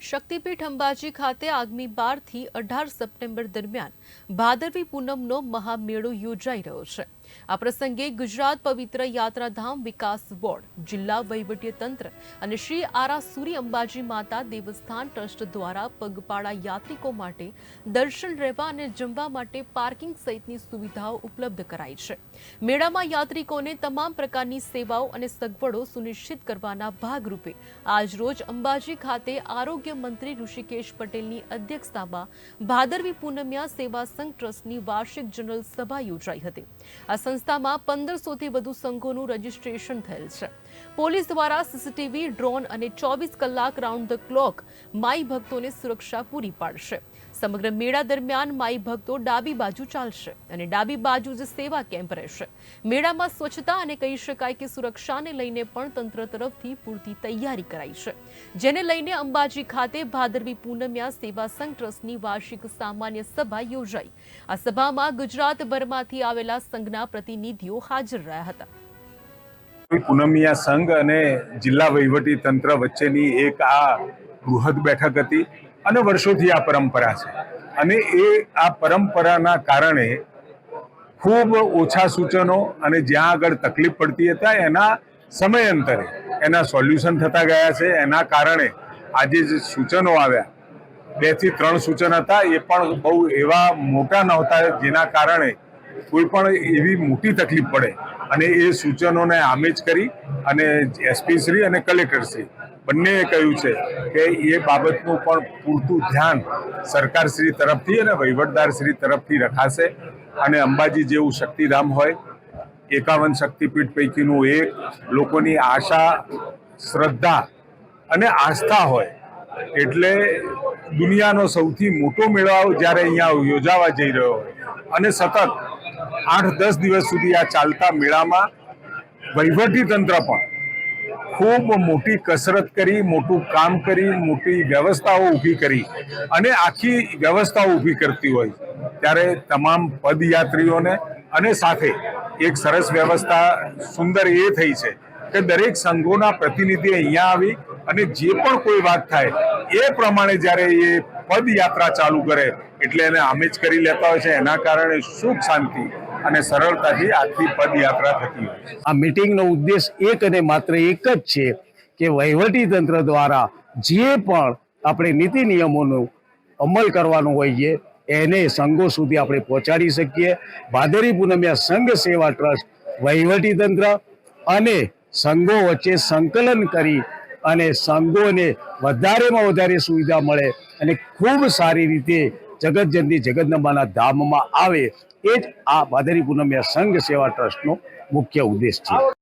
શક્તિપીઠ અંબાજી ખાતે આગામી બારથી અઢાર સપ્ટેમ્બર દરમિયાન ભાદરવી પૂનમનો મહામેળો યોજાઈ રહ્યો છે. આ પ્રસંગે ગુજરાત પવિત્ર યાત્રાધામ વિકાસ બોર્ડ, જિલ્લા વહીવટીતંત્ર અને શ્રી આરાસુરી અંબાજી માતા દેવસ્થાન ટ્રસ્ટ દ્વારા પગપાળા યાત્રિકો માટે દર્શન રહેવા અને જમવા માટે પાર્કિંગ સહિતની સુવિધાઓ ઉપલબ્ધ કરાઈ છે. મેળામાં યાત્રિકોને તમામ પ્રકારની સેવાઓ અને સગવડો સુનિશ્ચિત કરવાના ભાગરૂપે આજરોજ અંબાજી ખાતે આરોગ્ય મંત્રી ઋષિકેશ પટેલની અધ્યક્ષતામાં ભાદરવી પૂનમિયા સેવા સંઘ ટ્રસ્ટની વાર્ષિક જનરલ સભા યોજાઈ હતી. આ સંસ્થામાં પંદરસોથી વધુ સંઘોનું રજીસ્ટ્રેશન થયેલ છે. પોલીસ દ્વારા સીસીટીવી, ડ્રોન અને ચોવીસ કલાક રાઉન્ડ ધ ક્લોક માઈ ભક્તોને સુરક્ષા પૂરી પાડશે. સમગ્ર મેળા દરમિયાન માઈ ભક્તો ડાબી બાજુ ચાલશે અને ડાબી બાજુ જ સેવા કેમ્પ રહેશે. મેળામાં સ્વચ્છતા અને કહી શકાય કે સુરક્ષાને લઈને પણ તંત્ર તરફથી પૂરતી તૈયારી કરાઈ છે. જેને લઈને અંબાજી ખાતે ભાદરવી પૂનમ્યા સેવા સંઘ ટ્રસ્ટની વાર્ષિક સામાન્ય સભા યોજાઈ. આ સભામાં ગુજરાતભરમાંથી આવેલા સંઘના પ્રતિનિધિઓ હાજર રહ્યા હતા. પૂનમિયા સંઘ અને જિલ્લા વહીવટી તંત્ર વચ્ચેની એક આ બૃહદ બેઠક હતી. અને વર્ષોથી આ પરંપરા છે. અને એ આ પરંપરાના કારણે ખૂબ ઓછા સૂચનો અને જ્યાં આગળ તકલીફ પડતી હતા, એના સમયાંતરે એના સોલ્યુશન થતા ગયા છે. એના કારણે આજે જે સૂચનો આવ્યા, બેથી ત્રણ સૂચન હતા, એ પણ બહુ એવા મોટા નહોતા, જેના કારણે કોઈ પણ એવી મોટી તકલીફ પડે. અને એ સૂચનોને આમેજ કરી અને એસપી શ્રી અને કલેક્ટર શ્રી બંનેએ કહ્યું છે કે એ બાબતનું પણ પૂરતું ધ્યાન સરકાર શ્રી તરફથી અને વહીવટદાર શ્રી તરફથી રખાશે અને અંબાજી જેવું શક્તિધામ હોય, એકાવન શક્તિપીઠ પૈકીનું એક લોકોની આશા, શ્રદ્ધા અને આસ્થા હોય એટલે દુનિયાનો સૌથી મોટો મેળાવો જ્યારે અહીંયા યોજાવા જઈ રહ્યો હોય. અને સતત આઠ દસ દિવસ સુધી આ ચાલતા મેળામાં તંત્ર પણ ખૂબ મોટી કસરત કરી, મોટું કામ કરી, મોટી વ્યવસ્થાઓ ઊભી કરી અને આખી વ્યવસ્થાઓ ઊભી કરતી હોય ત્યારે તમામ પદયાત્રીઓને અને સાથે એક સરસ વ્યવસ્થા સુંદર એ થઈ છે કે દરેક સંઘોના પ્રતિનિધિ અહીંયા આવી અને જે પણ કોઈ વાત થાય એ પ્રમાણે જ્યારે એ પદયાત્રા ચાલુ કરે એટલે એને આમેજ કરી લેતા હોય છે. એના કારણે સુખ શાંતિ અને સરળતાથી આખી પદયાત્રા થતી આ મિટિંગનો ઉદ્દેશ એક અને માત્ર એક જ છે કે વહીવટી તંત્ર દ્વારા જે પણ આપણે નીતિ નિયમોનો અમલ કરવાનો છે, એને સંઘો સુધી આપણે પહોંચાડી શકીએ. ભાદરી પૂનમિયા સંઘ સેવા ટ્રસ્ટ, વહીવટી તંત્ર અને સંઘો વચ્ચે સંકલન કરી અને સંઘોને વધારેમાં વધારે સુવિધા મળે અને ખૂબ સારી રીતે જગતજનની જગદંબાના ધામમાં આવે, એ જ આ ભાદરી પૂનમિયા સંઘ સેવા ટ્રસ્ટનો મુખ્ય ઉદ્દેશ છે.